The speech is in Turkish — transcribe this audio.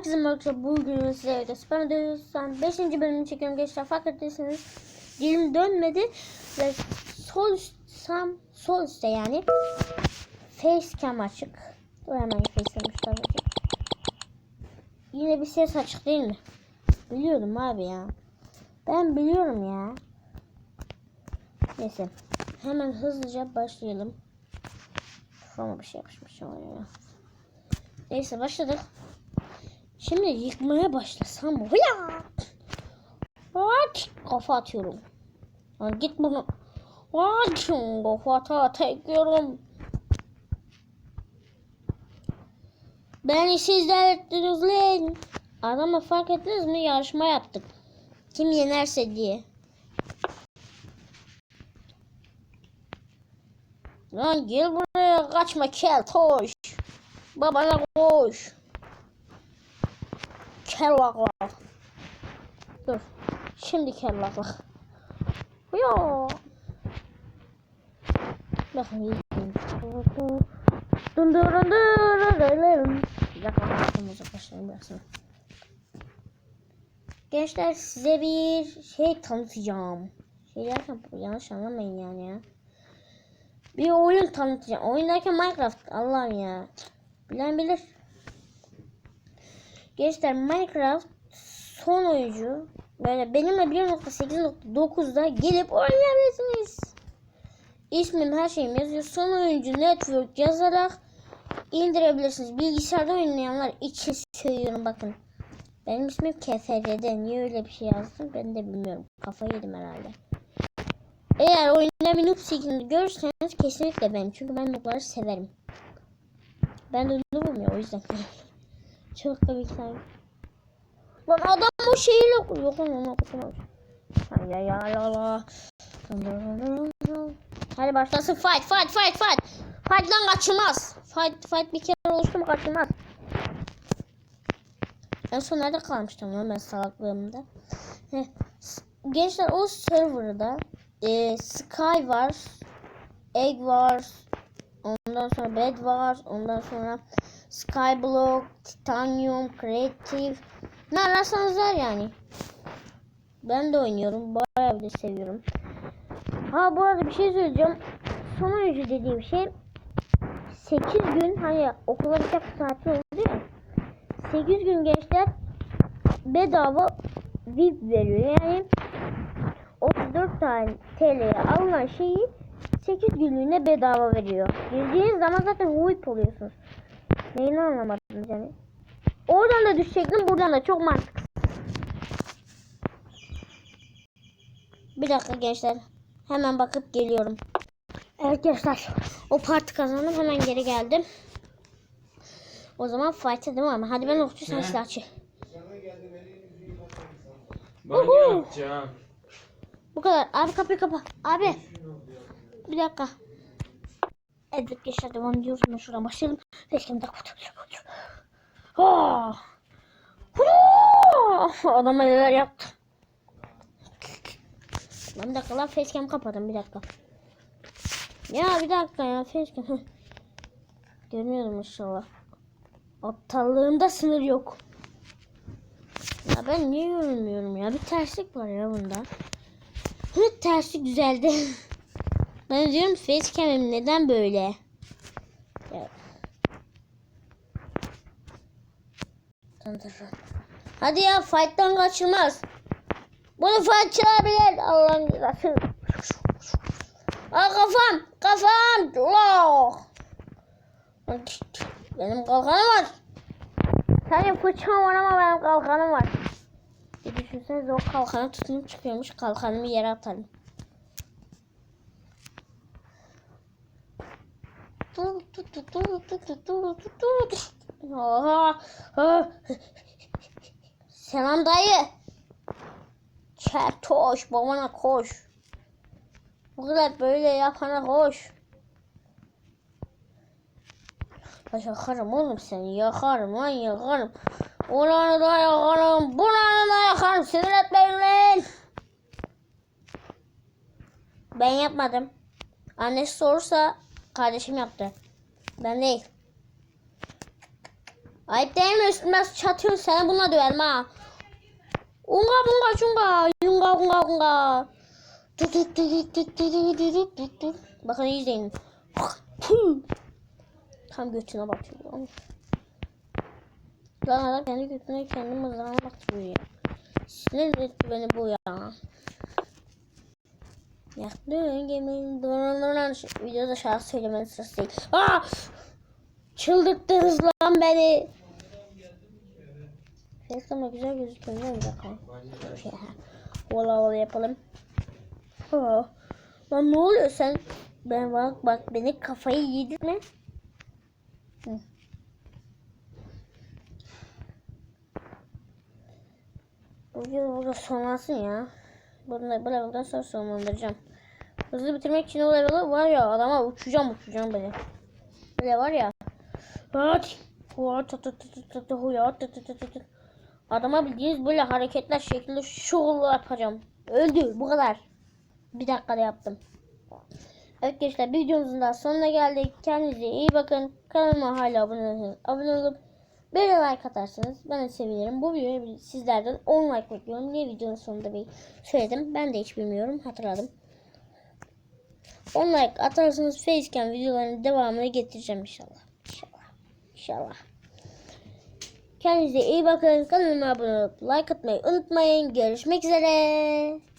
Herkese merhaba bugün sizlerle Süper Medya'dan 5. bölümünü çekiyorum. Gençler fark ettiyseniz dilim dönmedi. Ve sol sam, sol üstte yani facecam açık. Dur hemen facecam üstte açık yine bir ses açık değil mi? Biliyorum abi ya. Ben biliyorum ya. Neyse. Hemen hızlıca başlayalım. Kafama bir şey yapışmış ama ya. Neyse başladık. Şimdi yıkmaya başlasam? Ya! Aç! Kafa atıyorum. Lan git bunu. Aç! Kafa ata. Beni sizler ettiniz lan. Adamı fark ettiniz mi? Yarışma yaptık. Kim yenerse diye. Lan gel buraya kaçma kel toş. Babana koş. Kellaklar. Dur. Şimdi kellaklar. Yo. Bakın. Dun dun dun dun dun. Gençler size bir şey tanıtacağım. Şey derken yanlış anlamayın yani ya. Bir oyun tanıtacağım. Oyun derken Minecraft. Allah'ım ya. Bilen bilir. Gençler Minecraft son oyuncu böyle benimle 1.8.9'da gelip oynayabilirsiniz. İsmim her şeyim yazıyor. Son oyuncu network yazarak indirebilirsiniz. Bilgisayarda oynayanlar için söylüyorum bakın. Benim ismim KFR'de. Niye öyle bir şey yazdım ben de bilmiyorum. Kafayı yedim herhalde. Eğer oyunda bir noob skinini görürseniz kesinlikle benim. Çünkü ben noobları severim. Ben de noobum ya o yüzden. Çok tabii ki sen. Lan adam o şeyiyle yok lan onu okutamamış. Ay ay ay la la. Hadi başlasın fight fight fight fight. Fight'dan kaçılmaz. Fight fight bir kere oluştu kaçılmaz. En son nerede kalmıştım lan ben salaklığımda. Gençler o serverda e, Sky var, Egg var, ondan sonra Bed var, ondan sonra Skyblock, Titanium, Creative. Ne ararsanız var yani. Ben de oynuyorum. Bayağı bir de seviyorum. Ha bu arada bir şey söyleyeceğim. Son oyuncu dediğim şey 8 gün hani okula gidecek saati oldu ya. 8 gün gençler bedava VIP veriyor. Yani 34 tane TL'ye alınan şeyi 8 günlüğüne bedava veriyor. Girdiğiniz zaman zaten VIP oluyorsunuz. Neyini anlamadınız yani. Oradan da düşecektim buradan da çok mantıklı. Bir dakika gençler. Hemen bakıp geliyorum. Evet gençler. O parti kazandım hemen geri geldim. O zaman fight'a değil mi ama? Hadi ben okçu sen silahçı. Uhu. Bu kadar. Abi kapıyı kapa. Abi. Bir dakika. Evet gençler devam ediyoruz. Ben şuradan başlayalım. Resim de Oh. Adam neler yaptı. Lan bir dakika facecam kapadım bir dakika. Ya bir dakika ya facecam. Heh. Görmüyorum inşallah. Aptallığımda sınır yok. Ya ben niye görmüyorum ya? Bir terslik var ya bunda. Hı terslik düzeldi. ben diyorum facecam'im neden böyle? Hadi ya fight'tan kaçılmaz. Bunu fightçılar bilir. Allah'ın cezası. Aa kafam. Kafam. Oh. Benim kalkanım var. Senin fıçağın var ama benim kalkanım var. Bir düşünsenize o kalkanı tutunup çıkıyormuş. Kalkanımı yere atarım. Oha. Ha. Selam dayı. Çertoş babana koş. Bu kadar böyle yapana koş. Ya yakarım oğlum seni yakarım lan yakarım. Ulanı da yakarım. Buranı da yakarım. Sinir etmeyin lan. Ben yapmadım. Annesi sorursa Kardeşim yaptı. Ben değil. Ayıp değil mi üstüme çatıyorsun seni bununla döverim ha. Unga bunga çunga. Yunga unga unga. Bakın izleyin. Tam götüne batıyor. Lan adam kendi götüne kendi mızrağına batıyor ya. Sinir etti beni bu ya. Yaktığın geminin donanımdan videoda şarkı söylemenin sırası değil. Aa! Çıldırttınız lan beni. Face'lama güzel gözüküyor değil mi bakalım? Vola vola yapalım. Aa, lan ne oluyor sen? Ben bak bak beni kafayı yedin mi? Hı. Bu video burada sonlansın ya. Bunu bu level'dan sonra sonlandıracağım. Hızlı bitirmek için o level'ı var ya adama uçacağım uçacağım böyle. Böyle var ya. At. Adama bildiğiniz böyle hareketler şeklinde şov yapacağım. Öldü bu kadar. Bir dakikada yaptım. Evet gençler videomuzun daha sonuna geldik. Kendinize iyi bakın. Kanalıma hala abone değilseniz abone olup bir like atarsanız ben de sevinirim. Bu videoya sizlerden 10 like bekliyorum. Niye videonun sonunda bir söyledim. Ben de hiç bilmiyorum. Hatırladım. 10 like atarsanız facecam videolarının devamını getireceğim inşallah. İnşallah. İnşallah. Kendinize iyi bakın. Kanalıma abone olup like atmayı unutmayın. Görüşmek üzere.